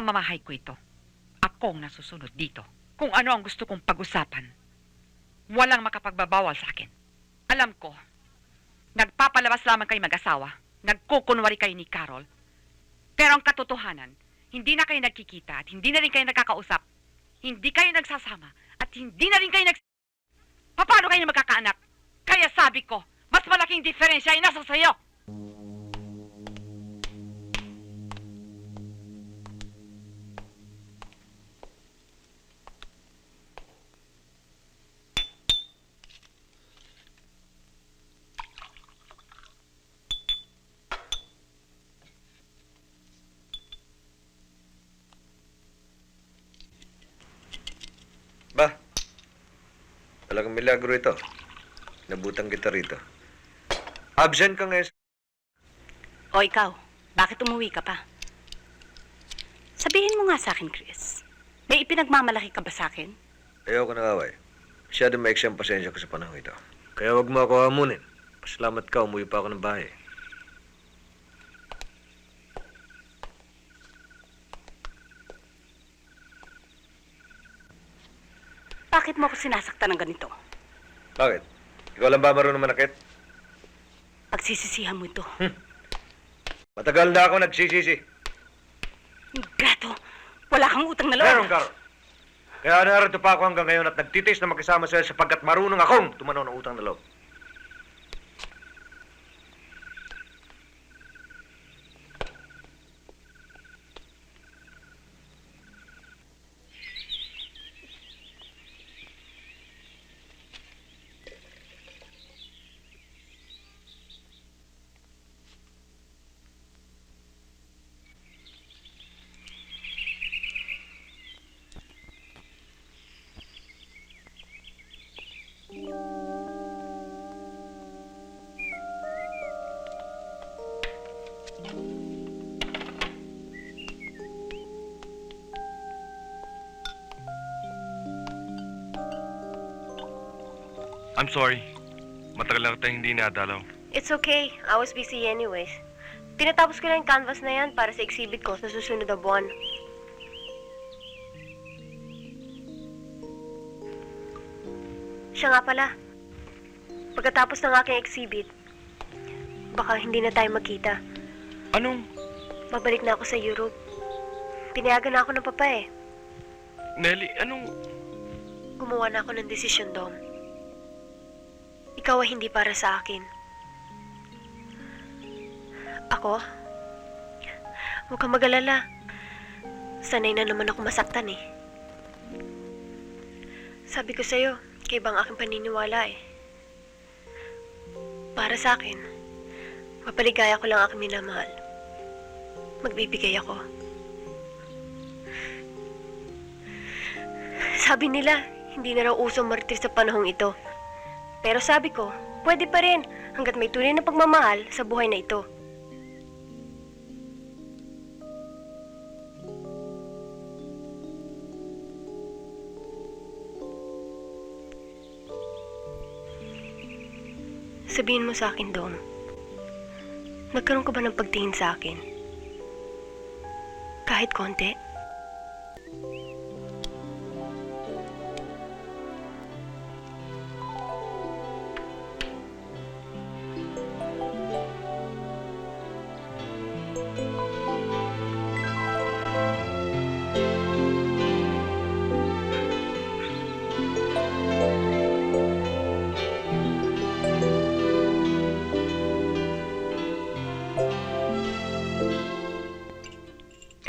Pamamahay ko ito. Ako ang nasusunod dito. Kung ano ang gusto kong pag-usapan. Walang makapagbabawal sa akin. Alam ko, nagpapalabas lamang kayo mag-asawa. Nagkukunwari kayo ni Carol. Pero ang katotohanan, hindi na kayo nagkikita at hindi na rin kayo nagkakausap. Hindi kayo nagsasama at hindi na rin kayo nags... Paano kayo magkakaanak? Kaya sabi ko, mas malaking diferensya ay nasa sayo. Talagang milagro ito. Nabutang kita rito. Absent ka ngayon. O ikaw, bakit umuwi ka pa? Sabihin mo nga sa akin, Chris. May ipinagmamalaki ka ba sa akin? Ayoko na away. Masyado maiksi ang pasensya ko sa panahon ito. Kaya wag mo ako hamunin. Pasalamat ka, umuwi pa ako ng bahay. Bakit mo ako sinasaktan ng ganito? Bakit? Ikaw lang ba marunong manakit? Pagsisisihan mo ito. Matagal na ako nagsisisi. Gato, wala kang utang na loob. Meron, Carl. Kaya narito pa ako hanggang ngayon at nagtitis na makisama sa'yo sapagkat marunong akong tumanaw ng utang na loob. I'm sorry. Matagal na kita hindi nadalaw. It's okay. I was busy anyways. Tinatapos ko na yung canvas na yan para sa exhibit ko sa susunod na buwan. Siya nga pala. Pagkatapos ng aking exhibit, baka hindi na tayo magkita. Anong? Babalik na ako sa Europe. Pinayagan na ako ng papa eh. Nelly, anong? Gumawa na ako ng desisyon, Dom. Ikaw ay hindi para sa akin. Ako? Huwag kang mag-alala. Sanay na naman ako masaktan eh. Sabi ko sa'yo, kay bang aking paniniwala eh. Para sa akin, mapaligaya ko lang aking minamahal. Magbibigay ako. Sabi nila, hindi na raw usong martir sa panahong ito. Pero sabi ko, pwede pa rin hanggat may tunay na pagmamahal sa buhay na ito. Sabihin mo sa akin, Dom. Nagkaroon ka ba ng pagtingin sa akin? Kahit konti?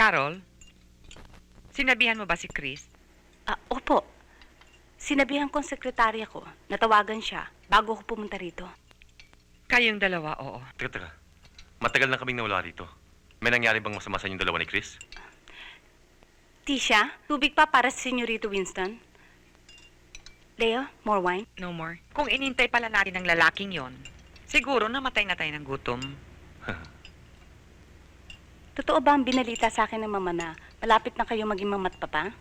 Carol, sinabihan mo ba si Chris? Ah, opo. Sinabihan ko ang sekretarya ko, natawagan siya bago ako pumunta rito. Kayong dalawa, oo. Teka, teka. Matagal na kaming nawala dito. May nangyari bang masama sa inyong dalawa ni Chris? Tisha, tubig pa para sa Senyorito Winston. Leo, more wine? No more. Kung inintay pala natin ng lalaking yon, siguro namatay na tayo ng gutom. Totoo ba ang binalita sa akin ng mama na malapit na kayo maging mamat papa?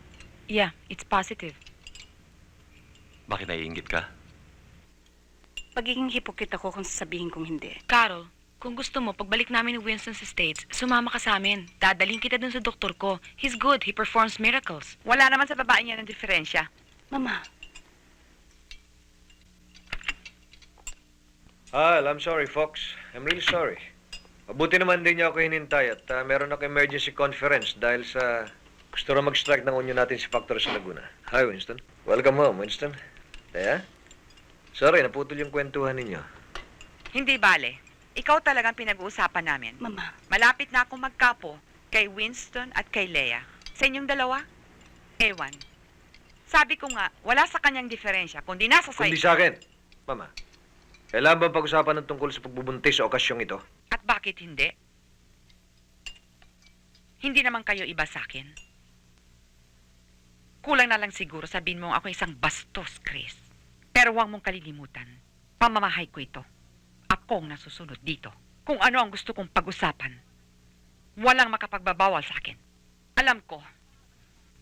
Yeah, it's positive. Bakit naiingit ka? Pagiging hipokrit ako kung sasabihin kong hindi. Carol, Kung gusto mo, pagbalik namin ni Winston's Estates, sumama ka sa amin. Dadaling kita dun sa doktor ko. He's good. He performs miracles. Wala naman sa babae niya ng diferensya. Mama, Ah, I'm sorry, Fox. I'm really sorry. Mabuti naman din niya ako hinintay at ah, meron ako emergency conference dahil sa gusto rin mag-strike ng union natin si Factor sa Laguna. Hi, Winston. Welcome home, Winston. Kaya? Sorry, naputol yung kwentuhan ninyo. Hindi bale. Ikaw talagang pinag-uusapan namin. Mama, Malapit na akong magkapo kay Winston at kay Leia. Sa inyong dalawa? Ewan. Sabi ko nga, wala sa kanyang diferensya, kundi nasa sa Kundi sa akin. Mama, kailangan ba pag-usapan ng tungkol sa pagbubuntis sa okasyong ito? Bakit hindi? Hindi naman kayo iba sa akin. Kulang na lang siguro sabihin mo ako isang bastos, Chris. Pero huwag mong kalilimutan, pamamahay ko ito. Ako ang nasusunod dito. Kung ano ang gusto kong pag-usapan, walang makapagbabawal sa akin. Alam ko,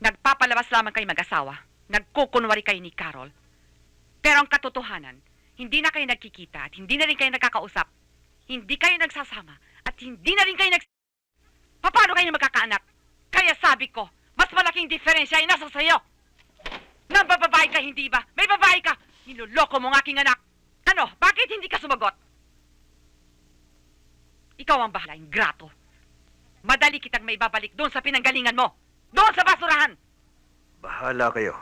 nagpapalabas lamang kayo mag-asawa, nagkukunwari kayo ni Carol, pero ang katotohanan, hindi na kayo nagkikita at hindi na rin kayo nagkakausap hindi kayo nagsasama at hindi na rin kayo nags... Paano kayo magkakaanak? Kaya sabi ko, mas malaking diferensya ay nasa sayo. Nang bababae ka, hindi ba? May babae ka! Niloloko mo ang aking anak. Ano? Bakit hindi ka sumagot? Ikaw ang bahala, ingrato. Madali kitang may babalik doon sa pinanggalingan mo. Doon sa basurahan! Bahala kayo.